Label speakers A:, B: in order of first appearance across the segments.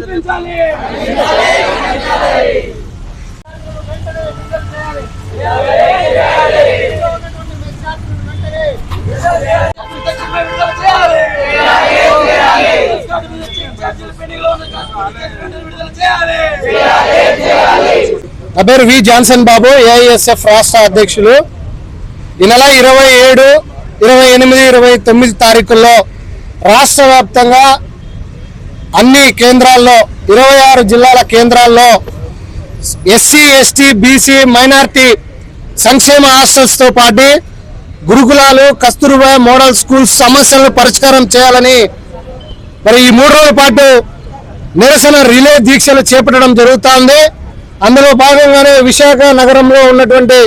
A: ఖండించాలి
B: నా పేరు వి జాన్సన్ బాబు ఏఐఎస్ఎఫ్ రాష్ట్ర అధ్యక్షులు. ఈ నెల ఇరవై ఏడు ఇరవై ఎనిమిది ఇరవై తొమ్మిది తారీఖుల్లో రాష్ట్ర వ్యాప్తంగా అన్ని కేంద్రాల్లో ఇరవై ఆరు జిల్లాల కేంద్రాల్లో ఎస్సీ ఎస్టీ బీసీ మైనార్టీ సంక్షేమ హాస్టల్స్తో పాటు గురుకులాలు కస్తూర్బా మోడల్ స్కూల్స్ సమస్యలను పరిష్కారం చేయాలని మరి ఈ మూడు రోజుల పాటు నిరసన రిలే దీక్షలు చేపట్టడం జరుగుతోంది. అందులో భాగంగానే విశాఖ నగరంలో ఉన్నటువంటి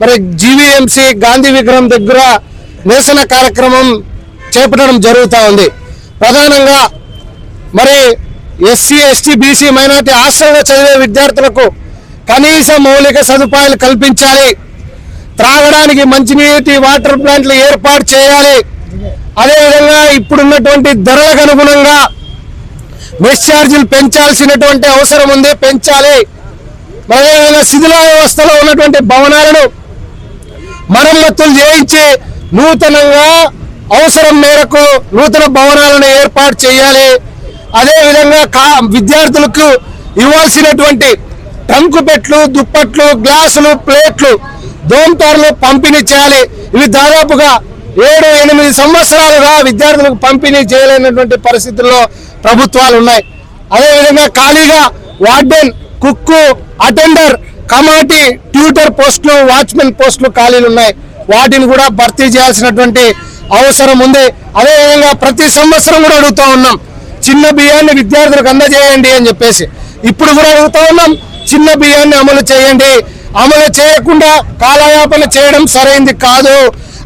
B: మరి జీవీఎంసీ గాంధీ విగ్రహం దగ్గర నిరసన కార్యక్రమం చేపట్టడం జరుగుతూ ఉంది ప్రధానంగా మరి ఎస్సీ ఎస్టీ బీసీ మైనార్టీ హాస్టల్లో చదివే విద్యార్థులకు కనీస మౌలిక సదుపాయాలు కల్పించాలి. త్రాగడానికి మంచినీటి వాటర్ ప్లాంట్లు ఏర్పాటు చేయాలి. అదేవిధంగా ఇప్పుడున్నటువంటి ధరలకు అనుగుణంగా మెస్ ఛార్జీలు పెంచాల్సినటువంటి అవసరం ఉంది పెంచాలి. అదేవిధంగా శిథిల వ్యవస్థలో ఉన్నటువంటి భవనాలను మరమ్మతులు చేయించి నూతనంగా అవసరం మేరకు నూతన భవనాలను ఏర్పాటు చేయాలి. అదేవిధంగా కా విద్యార్థులకు ఇవ్వాల్సినటువంటి ట్రంకు పెట్లు దుప్పట్లు గ్లాసులు ప్లేట్లు దోమతారులు పంపిణీ చేయాలి. ఇవి దాదాపుగా ఏడు ఎనిమిది సంవత్సరాలుగా విద్యార్థులకు పంపిణీ చేయలేనటువంటి పరిస్థితుల్లో ప్రభుత్వాలు ఉన్నాయి. అదేవిధంగా ఖాళీగా వార్డెన్ కుక్కు అటెండర్ కమాటీ ట్యూటర్ పోస్టులు వాచ్మెన్ పోస్టులు ఖాళీలు ఉన్నాయి. వాటిని కూడా భర్తీ చేయాల్సినటువంటి అవసరం ఉంది. అదేవిధంగా ప్రతి సంవత్సరం కూడా అడుగుతూ ఉన్నాం. చిన్న బియ్యాన్ని విద్యార్థులకు అందజేయండి అని చెప్పేసి ఇప్పుడు కూడా అడుగుతా ఉన్నాం చిన్న బియ్యాన్ని అమలు చేయండి. అమలు చేయకుండా కాలయాపన చేయడం సరైంది కాదు.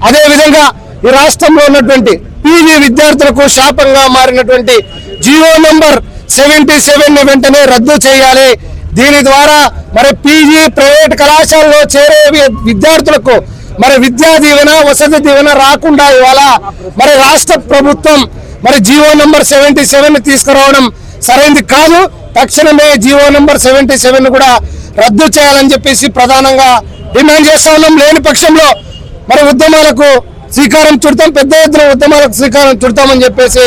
B: అదేవిధంగా ఈ రాష్ట్రంలో ఉన్నటువంటి పీజీ విద్యార్థులకు శాపంగా మారినటువంటి జియో నంబర్ సెవెంటీ సెవెన్ వెంటనే రద్దు చేయాలి. దీని ద్వారా మరి పీజీ ప్రైవేట్ కళాశాలలో చేరే విద్యార్థులకు మరి విద్యా దీవెన వసతి దీవెన రాకుండా ఇవాళ మరి రాష్ట్ర ప్రభుత్వం మరి జీవో నంబర్ సెవెంటీ సెవెన్ తీసుకురావడం సరైనది కాదు. తక్షణమే జీవో నంబర్ సెవెంటీ సెవెన్ కూడా రద్దు చేయాలని చెప్పేసి ప్రధానంగా డిమాండ్ చేస్తా ఉన్నాం. లేని పక్షంలో మరి ఉద్యమాలకు శ్రీకారం చుడతాం. పెద్ద ఎత్తున ఉద్యమాలకు శ్రీకారం చుడతామని చెప్పేసి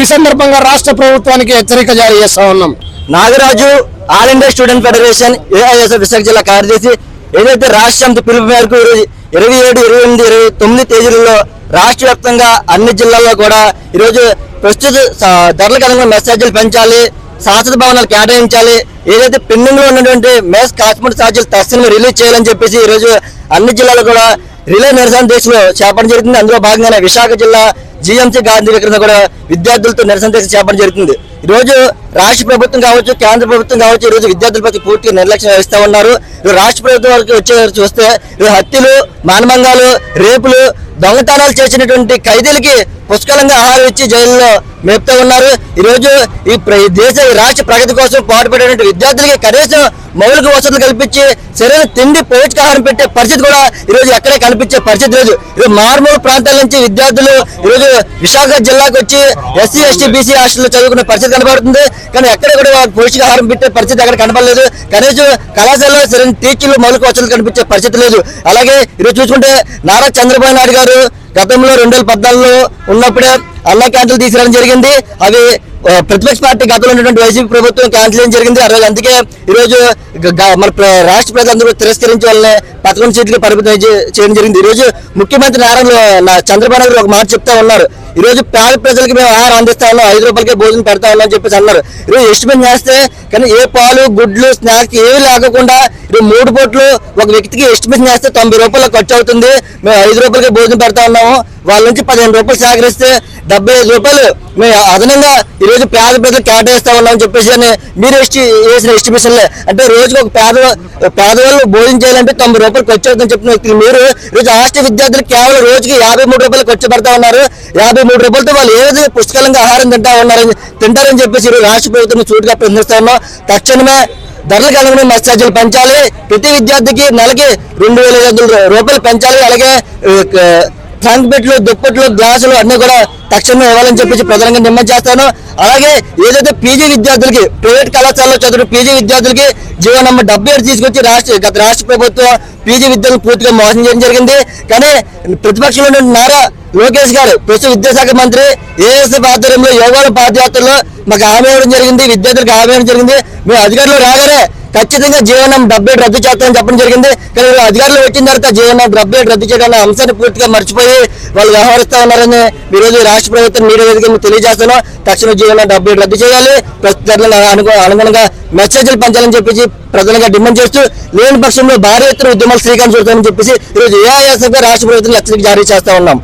B: ఈ సందర్భంగా రాష్ట్ర ప్రభుత్వానికి హెచ్చరిక జారీ చేస్తా ఉన్నాం.
C: Nagaraju all India student federation AISF Visakha జిల్లా కార్యదర్శి ఏదైతే రాష్ట్రం పిలుపు మేరకు ఇరవై ఏడు ఇరవై ఎనిమిది ఇరవై తొమ్మిది తేదీలలో రాష్ట్ర వ్యాప్తంగా అన్ని జిల్లాల్లో కూడా ఈరోజు ప్రస్తుత ధరలకు అనుగుణ మెసేజ్లు పెంచాలి శాశ్వత భవనాలు కేటాయించాలి. ఏదైతే పెండింగ్లో ఉన్నటువంటి మేస్ కాశ్మీర్ ఛార్జీలు తక్షణమే రిలీజ్ చేయాలని చెప్పేసి ఈరోజు అన్ని జిల్లాలు కూడా రిలే నిరసన దీక్షలు చేపట్టడం జరుగుతుంది. అందులో భాగంగానే విశాఖ జిల్లా జిఎంసీ గాంధీ విగ్రహం కూడా విద్యార్థులతో నిరసన దీక్ష చేపట్టడం జరుగుతుంది. ఈ రోజు రాష్ట్ర ప్రభుత్వం కావచ్చు కేంద్ర ప్రభుత్వం కావచ్చు ఈ రోజు విద్యార్థులపై పూర్తిగా నిర్లక్ష్యం వహిస్తూ ఉన్నారు. రాష్ట్ర ప్రభుత్వం వరకు వచ్చే చూస్తే హత్యలు మానభంగాలు రేపులు దొంగతనాలు చేసినటువంటి ఖైదీలకి పుష్కలంగా ఆహారం ఇచ్చి జైల్లో మేపుతూ ఉన్నారు. ఈరోజు ఈ ప్ర- దేశ రాష్ట్ర ప్రగతి కోసం పాటుపడేటువంటి విద్యార్థులకి కనీసం మౌలిక వసతులు కల్పించి సరైన తిండి పౌష్టికాహారం పెట్టే పరిస్థితి కూడా ఈ రోజు ఎక్కడే కనిపించే పరిస్థితి లేదు ఇది మారుమూల ప్రాంతాల నుంచి విద్యార్థులు ఈ రోజు విశాఖ జిల్లాకు వచ్చి ఎస్సీ ఎస్టీ బీసీ హాస్టల్లో చదువుకునే పరిస్థితి కనబడుతుంది. కానీ ఎక్కడ కూడా పోషకాహారం పౌష్టికాహారం పెట్టే పరిస్థితి ఎక్కడ కనపడలేదు కనీసం కళాశాలలో సరైన టీచర్లు మౌలిక వసతులు కనిపించే పరిస్థితి లేదు. అలాగే ఈరోజు చూసుకుంటే నారా చంద్రబాబు నాయుడు గారు గతంలో రెండు వేల పద్నాలుగులో ఉన్నప్పుడే అన్న క్యాంటీన్లు తీసుకురావడం జరిగింది. అవి ప్రతిపక్ష పార్టీ గతంలో ఉన్నటువంటి వైసీపీ ప్రభుత్వం క్యాన్సిల్ చేయడం జరిగింది? ఆ రోజు అందుకే ఈరోజు మన రాష్ట్ర ప్రజలందరూ తిరస్కరించి వాళ్ళని పథకం సీట్లు పరిమితం చేయడం జరిగింది. ఈరోజు ముఖ్యమంత్రి నారాయణ నా- చంద్రబాబు నాయుడు ఒక మాట చెప్తా ఉన్నారు. ఈరోజు పేద ప్రజలకు మేము ఆహారం అందిస్తా ఉన్నాం. ఐదు రూపాయలకే భోజనం పెడతా ఉన్నాం అని చెప్పేసి అన్నారు. ఈరోజు ఎస్టిమేట్ చేస్తే కానీ ఏ పాలు గుడ్లు స్నాక్స్ ఏవి లేకుండా ఈరోజు మూడు పూట్లు ఒక వ్యక్తికి ఎస్టిమేట్ చేస్తే తొంభై రూపాయలు ఖర్చు అవుతుంది. మేము ఐదు రూపాయలకే భోజనం పెడతా ఉన్నాము. వాళ్ళ నుంచి పదిహేను రూపాయలు సేకరిస్తే డెబ్బై ఐదు రూపాయలు మేము అదనంగా ఈ రోజు పేద ప్రజలు కేటాయిస్తా ఉన్నామని చెప్పేసి అని మీరు ఎస్టి వేసిన ఎస్టిమేషన్లే. అంటే రోజుకి ఒక పేద పేదవాళ్ళు భోజనం చేయాలంటే తొంభై రూపాయలు ఖర్చు అవుతుందని చెప్పిన వ్యక్తులు మీరు. రోజు హాస్టల్ విద్యార్థులు కేవలం రోజుకి యాభై మూడు రూపాయలు ఖర్చు పెడతా ఉన్నారు. యాభై మూడు రూపాయలతో వాళ్ళు ఏ విధంగా పుష్కలంగా ఆహారం తింటా ఉన్నారని తింటారని చెప్పేసి ఈరోజు రాష్ట్ర ప్రభుత్వం చూటుగా ప్రశ్నిస్తా ఉన్నాం. తక్షణమే ధరలకు అనుగుణ మత్స్యాజులు పెంచాలి. ప్రతి విద్యార్థికి నెలకి రెండు వేల రూపాయలు పెంచాలి. అలాగే ఆ, బెట్లు దుప్పట్లు గ్లాసులు అన్ని కూడా తక్షణమే ఇవ్వాలని చెప్పేసి ప్రధానంగా డిమాండ్ చేస్తాను. అలాగే ఏదైతే పీజీ విద్యార్థులకి ప్రైవేట్ కళాశాలలో చదువు పీజీ విద్యార్థులకి జీవో నంబర్ డెబ్బై ఏడు తీసుకొచ్చి రాష్ట్ర గత రాష్ట్ర ప్రభుత్వం పీజీ విద్యను పూర్తిగా మోసం చేయడం జరిగింది. కానీ ప్రతిపక్షంలో నారా లోకేష్ గారు ప్రస్తుత విద్యాశాఖ మంత్రి ఏఎస్ఎఫ్ ఆధ్వర్యంలో యోగాల పాదయాత్రలో మాకు హామీ ఇవ్వడం జరిగింది. విద్యార్థులకు హామీ ఇవ్వడం జరిగింది. మేము అధికారులు రాగానే ఖచ్చితంగా జీవనం డెబ్బై ఏడు రద్దు చేస్తామని చెప్పడం జరిగింది. కానీ అధికారులు వచ్చిన తర్వాత జీవనం డెబ్బై ఏడు రద్దు చేయడం అంశాన్ని పూర్తిగా మర్చిపోయి వాళ్ళు వ్యవహరిస్తా ఉన్నారని ఈరోజు రాష్ట్ర ప్రభుత్వం మీడియా వేదిక తెలియజేస్తున్నాం. తక్షణ జీవనం డెబ్బై ఏడు రద్దు చేయాలి. ప్రస్తుతం అనుగుణంగా మెసేజ్లు పంచాలని చెప్పేసి ప్రధానంగా డిమాండ్ చేస్తూ లేని పక్షంలో భారీ ఎత్తున ఉద్యమాలు శ్రీకారం చూడతామని చెప్పేసి ఈరోజు ఏఐఎస్ఎఫ్ రాష్ట్ర ప్రభుత్వం హెచ్చరిక జారీ చేస్తా ఉన్నాం.